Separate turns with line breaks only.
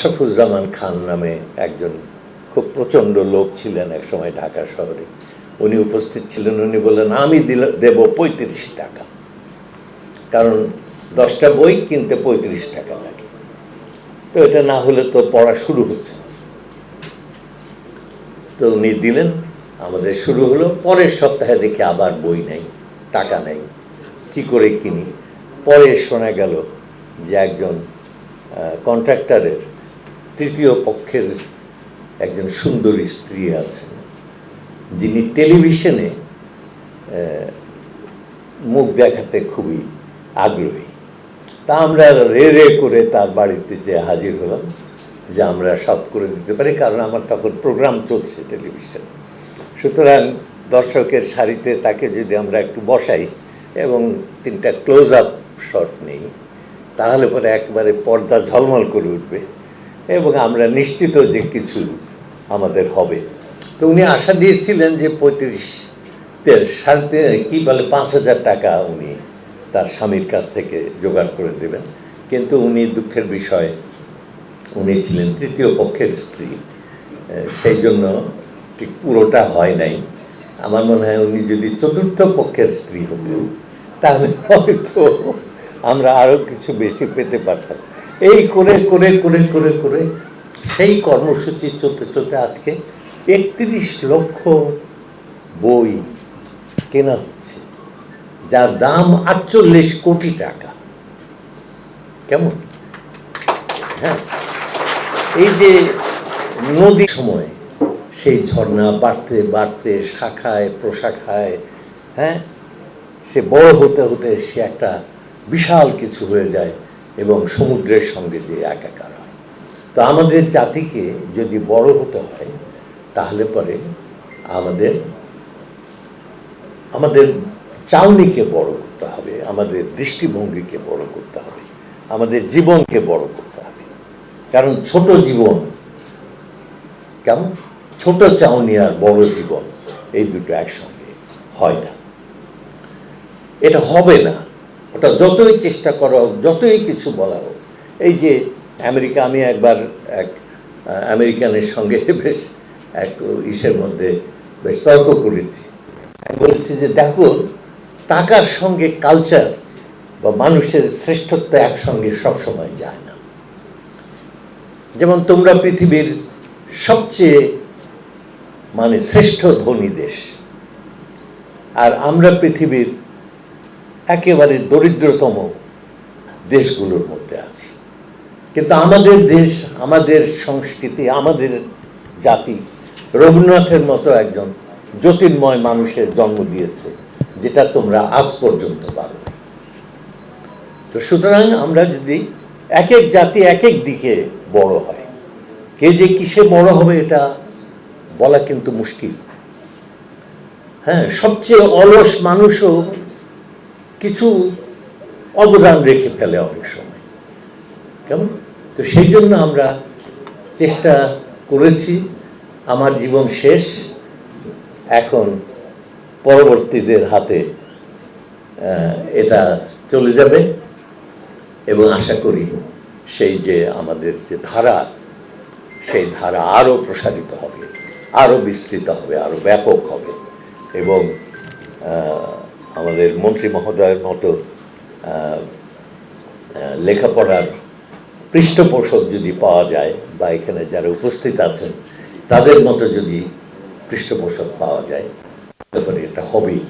আশরাফুজ্জামান খান নামে একজন খুব প্রচণ্ড লোক ছিলেন এক সময় ঢাকা শহরে। উনি উপস্থিত ছিলেন, উনি বললেন, আমি দিল, দেব পঁয়ত্রিশ টাকা। কারণ দশটা বই কিনতে পঁয়ত্রিশ টাকা লাগে। তো এটা না হলে তো পড়া শুরু হচ্ছে। তো উনি দিলেন, আমাদের শুরু হলো, পরের সপ্তাহে দেখি আবার বই নেই, টাকা নেই, কি করে কিনি? পরে শোনা গেল যে একজন কন্ট্রাক্টরের তৃতীয় পক্ষের একজন সুন্দরী স্ত্রী আছেন, যিনি টেলিভিশনে মুখ দেখাতে খুবই আগ্রহী। তা আমরা রে রে করে তার বাড়িতে যে হাজির হলাম, যে আমরা সব করে দিতে পারি, কারণ আমার তখন প্রোগ্রাম চলছে টেলিভিশনে। সুতরাং দর্শকের সারিতে তাকে যদি আমরা একটু বসাই, এবং তিনটা ক্লোজ আপ শট নেই, তাহলে পরে একবারে পর্দা ঝলমল করে উঠবে। এবং আমরা নিশ্চিত যে কিছু আমাদের হবে। তো উনি আশা দিয়েছিলেন যে পঁয়ত্রিশ সাড়ে কি বলে, পাঁচ হাজার টাকা উনি তার স্বামীর কাছ থেকে জোগাড় করে দেবেন। কিন্তু উনি দুঃখের বিষয়, উনি ছিলেন তৃতীয় পক্ষের স্ত্রী সেই জন্য ঠিক পুরোটা হয় নাই। আমার মনে হয় উনি যদি চতুর্থ পক্ষের স্ত্রী হতেন, তাহলে হয়তো আমরা আরও কিছু বেশি পেতে পারতাম। এই করে করে করে করে করে সেই কর্মসূচি চলতে চলতে আজকে একত্রিশ লক্ষ বই কেনা হচ্ছে, যার দাম আটচল্লিশ কোটি টাকা। কেমন? হ্যাঁ। এই যে নদী সময়, সেই ঝর্ণা বাড়তে বাড়তে, শাখায়, প্রশাখায় হ্যাঁ সে বড় হতে হতে সে একটা বিশাল কিছু হয়ে যায়। এবং সমুদ্রের সঙ্গে যে একাকার হয়। তো আমাদের জাতিকে যদি বড় হতে হয়, তাহলে পরে আমাদের আমাদের চাউনিকে বড় করতে হবে, আমাদের দৃষ্টিভঙ্গিকে বড় করতে হবে, আমাদের জীবনকে বড় করতে হবে। কারণ ছোট জীবন, কেমন? ছোট চাউনি আর বড় জীবন, এই দুটো একসঙ্গে হয় না। এটা হবে না। ওটা যতই চেষ্টা করা হোক, যতই কিছু বলা হোক, এই যে আমেরিকা, আমি একবার এক আমেরিকানের সঙ্গে বেশ এক ইসের মধ্যে বেশ তর্ক করেছি। আমি বলেছি যে, দেখো, টাকার সঙ্গে কালচার বা মানুষের শ্রেষ্ঠত্ব একসঙ্গে সবসময় যায় না। যেমন তোমরা পৃথিবীর সবচেয়ে মানে শ্রেষ্ঠ ধনী দেশ, আর আমরা পৃথিবীর একেবারে দরিদ্রতম দেশগুলোর মধ্যে আছি। কিন্তু আমাদের দেশ, আমাদের সংস্কৃতি, আমাদের জাতি রবীন্দ্রনাথের মতো একজন জ্যোতির্ময় মানুষের জন্ম দিয়েছে, যেটা তোমরা আজ পর্যন্ত পারো তো সুতরাং আমরা যদি এক এক জাতি এক এক দিকে বড় হয়, কে যে কিসে বড় হবে এটা বলা কিন্তু মুশকিল। হ্যাঁ সবচেয়ে অলস মানুষও কিছু অবদান রেখে ফেলে অনেক সময়। কেমন? তো সেই জন্য আমরা চেষ্টা করেছি, আমার জীবন শেষ, এখন পরবর্তীদের হাতে এটা চলে যাবে এবং আশা করি সেই যে আমাদের যে ধারা, সেই ধারা আরও প্রসারিত হবে, আরও বিস্তৃত হবে, আরও ব্যাপক হবে এবং আমাদের মন্ত্রী মহোদয়ের মতো লেখাপড়ার পৃষ্ঠপোষক যদি পাওয়া যায় বা এখানে যারা উপস্থিত আছেন, তাদের মতো যদি পৃষ্ঠপোষক পাওয়া যায় তারপরে এটা হবেই।